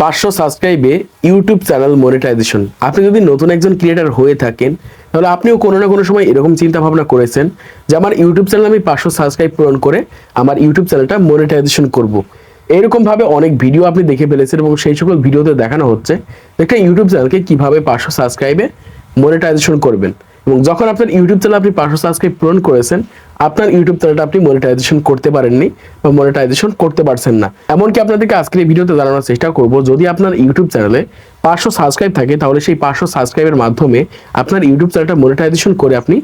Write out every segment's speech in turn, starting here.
পাঁচশো সাবস্ক্রাইবে YouTube channel monetization আপনি যদি নতুন একজন ক্রিয়েটার হয়ে থাকেন, তাহলে আপনিও কোনো না কোনো সময় এরকম চিন্তা ভাবনা করেছেন যে আমার ইউটিউব চ্যানেল আমি পাঁচশো সাবস্ক্রাইব পূরণ করে আমার ইউটিউব চ্যানেলটা মনিটাইজেশন করব। এরকম ভাবে অনেক ভিডিও আপনি দেখে ফেলেছেন এবং সেই সকল ভিডিওতে দেখানো হচ্ছে একটা ইউটিউব চ্যানেলকে কীভাবে পাঁচশো সাবস্ক্রাইবে মনিটাইজেশন করবেন এবং যখন আপনার ইউটিউব চ্যানেল আপনি পাঁচশো সাবস্ক্রাইব পূরণ করেছেন, আপনার ইউটিউব চ্যানেলটা আপনি মনিটাইজেশন করতে পারেননি বা মনিটাইজেশন করতে পারছেন না। এমনকি আপনাদেরকে আজকের এই ভিডিওতে জানানোর চেষ্টা করব, যদি আপনার ইউটিউব চ্যানেলে পাঁচশো সাবস্ক্রাইব থাকে, তাহলে সেই পাঁচশো সাবস্ক্রাইবের মাধ্যমে আপনার ইউটিউব চ্যানেলটা মনিটাইজেশন করে আপনি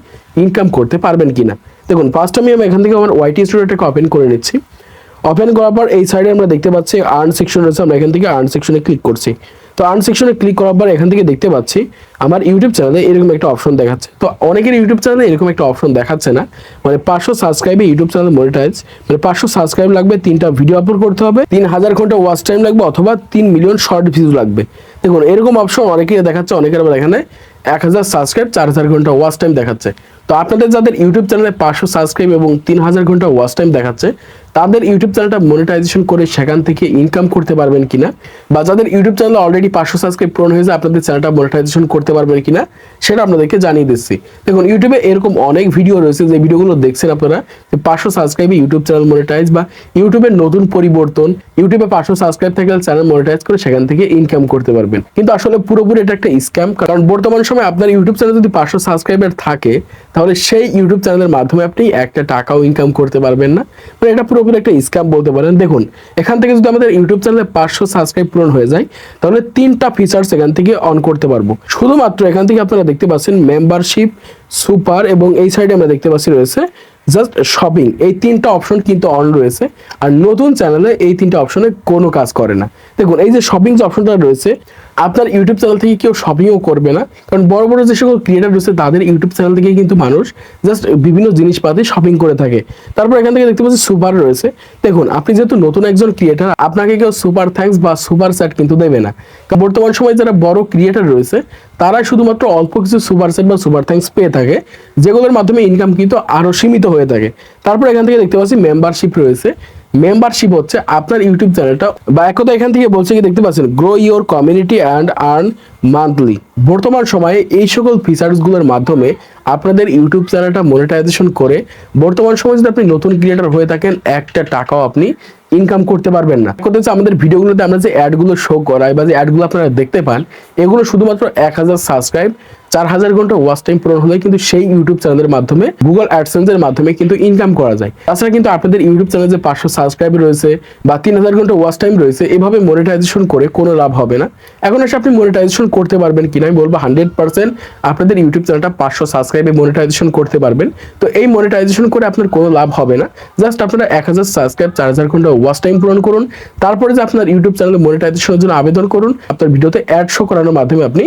ইনকাম করতে পারবেন কিনা। দেখুন ফার্স্ট আমি আমি এখান থেকে আমার ওয়াইটি স্টুডিওটাকে ওপেন করে নিচ্ছি। ওপেন করার পর এই সাইডে আমরা দেখতে পাচ্ছি আর্ন সেকশন রয়েছে, আমরা এখান থেকে আর্ন সেকশনে ক্লিক করছি। তো আর্ন সেকশনে ক্লিক করার পর এখান থেকে দেখতে পাচ্ছি, আমার ইউটিউব চ্যানেলে এরকম একটা অপশন দেখাচ্ছে। তো অনেকের ইউটিউব চ্যানেলে এরকম একটা অপশন দেখাচ্ছে না। মানে পাঁচশো সাবস্ক্রাইবে ইউটিউব চ্যানেল মনিটাইজ মানে পাঁচশো সাবস্ক্রাইব লাগবে, তিনটা ভিডিও আপলোড করতে হবে, তিন হাজার ঘণ্টা ওয়াচ টাইম লাগবে, অথবা তিন মিলিয়ন শর্ট ভিউজ লাগবে। দেখুন, এরকম অপশন অনেকেই দেখাচ্ছে, অনেকের আবার এখানে এক হাজার সাবস্ক্রাইব চার হাজার ঘণ্টা ওয়াচ টাইম দেখাচ্ছে। তো আপনাদের যাদের ইউটিউব চ্যানেলে পাঁচশো সাবস্ক্রাইব এবং তিন হাজার ঘণ্টা ওয়াচ টাইম দেখাচ্ছে তাদের ইউটিউব চ্যানেলটা মনিটাইজেশন করে সেখান থেকে ইনকাম করতে পারবেন কিনা বা যাদের ইউটিউব চ্যানেল অলরেডি পাঁচশো সাবস্ক্রাইব পূরণ হয়েছে, আপনাদের চ্যানেলটা মনিটাইজেশন করতে পারবেন কিনা সেটা আপনাদেরকে জানিয়ে দিচ্ছি। দেখুন ইউটিউবে এরকম অনেক ভিডিও রয়েছে যে ভিডিওগুলো দেখছেন আপনারা, যে পাঁচশো সাবস্ক্রাইবে ইউটিউব চ্যানেল মনিটাইজ বা ইউটিউবের নতুন পরিবর্তন ইউটিউবে পাঁচশো সাবস্ক্রাইব থেকে চ্যানেল মনিটাইজ করে সেখান থেকে ইনকাম করতে পারবেন। কিন্তু আসলে পুরোপুরি এটা একটা স্ক্যাম কারণ বর্তমান সময় আপনার ইউটিউব চ্যানেল যদি পাঁচশো সাবস্ক্রাইবার থাকে, তাহলে সেই ইউটিউব চ্যানেলের মাধ্যমে আপনি একটা টাকাও ইনকাম করতে পারবেন না। মানে এটা পুরোপুরি একটা স্ক্যাম বলতে পারেন। দেখুন, এখান থেকে যদি আমাদের ইউটিউব চ্যানেলে পাঁচশো সাবস্ক্রাইব পূরণ হয়ে যায়, তাহলে তিনটা ফিচার্স এখান থেকে অন করতে পারব। শুধুমাত্র এখান থেকে আপনারা দেখতে পাচ্ছেন মেম্বারশিপ সুপার এবং এই সাইডে আমরা দেখতে পাচ্ছি রয়েছে জাস্ট শপিং এই তিনটা অপশন কিন্তু অন রয়েছে আর নতুন চ্যানেলে এই তিনটা অপশনে কোনো কাজ করে না। দেখুন, এই যে শপিং যে অপশনটা রয়েছে আপনার ইউটিউব চ্যানেল থেকে কেউ শপিংও করবে না। কারণ বড় বড় যে সকল ক্রিয়েটার রয়েছে, তাদের ইউটিউব চ্যানেল থেকে কিন্তু মানুষ জাস্ট বিভিন্ন জিনিসপাতি শপিং করে থাকে। তারপর এখান থেকে দেখতে পাচ্ছি সুপার রয়েছে। দেখুন, আপনি যেহেতু নতুন একজন ক্রিয়েটার আপনাকে কেউ সুপার থ্যাঙ্কস বা সুপার স্যাট কিন্তু দেবে না। কারণ বর্তমান সময়ে যারা বড় ক্রিয়েটার রয়েছে তারা শুধুমাত্র অল্প কিছু সুপার সেট বা সুপার থ্যাঙ্কস পেয়ে থাকে, যেগুলোর মাধ্যমে ইনকাম কিন্তু আরও সীমিত হয়ে থাকে। তারপর এখান থেকে দেখতে পাচ্ছি মেম্বারশিপ রয়েছে। মেম্বারশিপ হচ্ছে আপনার ইউটিউব চ্যানেলটা। বা এক কথা এখান থেকে বলছে কি, দেখতে পাচ্ছেন grow your community and earn monthly বর্তমান সময়ে এই সকল ফিচার্সগুলোর মাধ্যমে আপনাদের ইউটিউব চ্যানেলটা মনিটাইজেশন করে, বর্তমান সময়ে যদি আপনি নতুন ক্রিয়েটার হয়ে থাকেন, একটা টাকাও আপনি ইনকাম করতে পারবেন না। কথা হচ্ছে আমাদের ভিডিওগুলোতে আমরা যে অ্যাডগুলো শো করাই বা যে অ্যাডগুলো আপনারা দেখতে পান, এগুলো শুধুমাত্র এক হাজার সাবস্ক্রাইব চার হাজার ঘণ্টা ওয়াচ টাইম পূরণ হলে কিন্তু সেই ইউটিউব চ্যানেলের মাধ্যমে গুগল অ্যাডসেন্সের মাধ্যমে কিন্তু ইনকাম করা যায়। তাছাড়া কিন্তু আপনাদের ইউটিউব চ্যানেলে যে পাঁচশো সাবস্ক্রাইব রয়েছে বা তিন হাজার ঘণ্টা ওয়াচ টাইম রয়েছে, এভাবে মনিটাইজেশন করে কোনো লাভ হবে না। এখন এসে আপনি মনিটাইজেশন করতে পারবেন কিনা আমি বলব হান্ড্রেড পার্সেন্ট আপনাদের ইউটিউব চ্যানেলটা পাঁচশো সাবস্ক্রাইবে মনিটাইজেশন করতে পারবেন। তো এই মনিটাইজেশন করে আপনার কোনো লাভ হবে না। জাস্ট আপনারা এক হাজার সাবস্ক্রাইব চার হাজার ঘণ্টা ওয়াচ টাইম পূরণ করুন। তারপরে যে আপনার ইউটিউব চ্যানেলে মনিটাইজেশনের জন্য আবেদন করুন, আপনার ভিডিওতে অ্যাড শো করানোর মাধ্যমে আপনি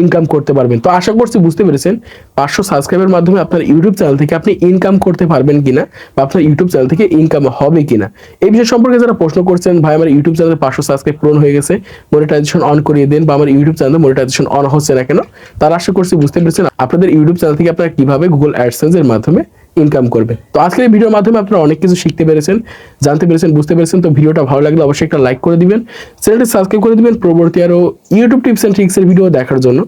ইনকাম করতে পারবেন। তো আশা করছি বুঝতে পেরেছেন, পাঁচশো সাবস্ক্রাইবের মাধ্যমে আপনার ইউটিউব চ্যানেল থেকে আপনি ইনকাম করতে পারবেন কিনা বা আপনার ইউটিউব চ্যানেল থেকে ইনকাম হবে কিনা। এই বিষয় সম্পর্কে যারা প্রশ্ন করছেন, ভাই, আমার ইউটিউব চ্যানেলে পাঁচশো সাবস্ক্রাইব পূরণ হয়ে গেছে মনিটাইজেশন অন করিয়ে দেন বা আমার ইউটিউব চ্যানেলে মনিটাইজেশন অন হচ্ছে না কেন, তারা আশা করছি বুঝতে পেরেছেন। আপনাদের ইউটিউব চ্যানেল থেকে আপনারা কীভাবে গুগল অ্যাডসেন্সের মাধ্যমে ইনকাম করবে। তো আজকের এই ভিডিওর মাধ্যমে আপনারা অনেক কিছু শিখতে পেরেছেন, জানতে পেরেছেন, বুঝতে পেরেছেন। তো ভিডিওটা ভালো লাগলে অবশ্যই একটা লাইক করে দিবেন। চ্যানেলটি সাবস্ক্রাইব করে দিবেন। পরবর্তী আরও ইউটিউব টিপস অ্যান্ড ট্রিক্সের ভিডিও দেখার জন্য।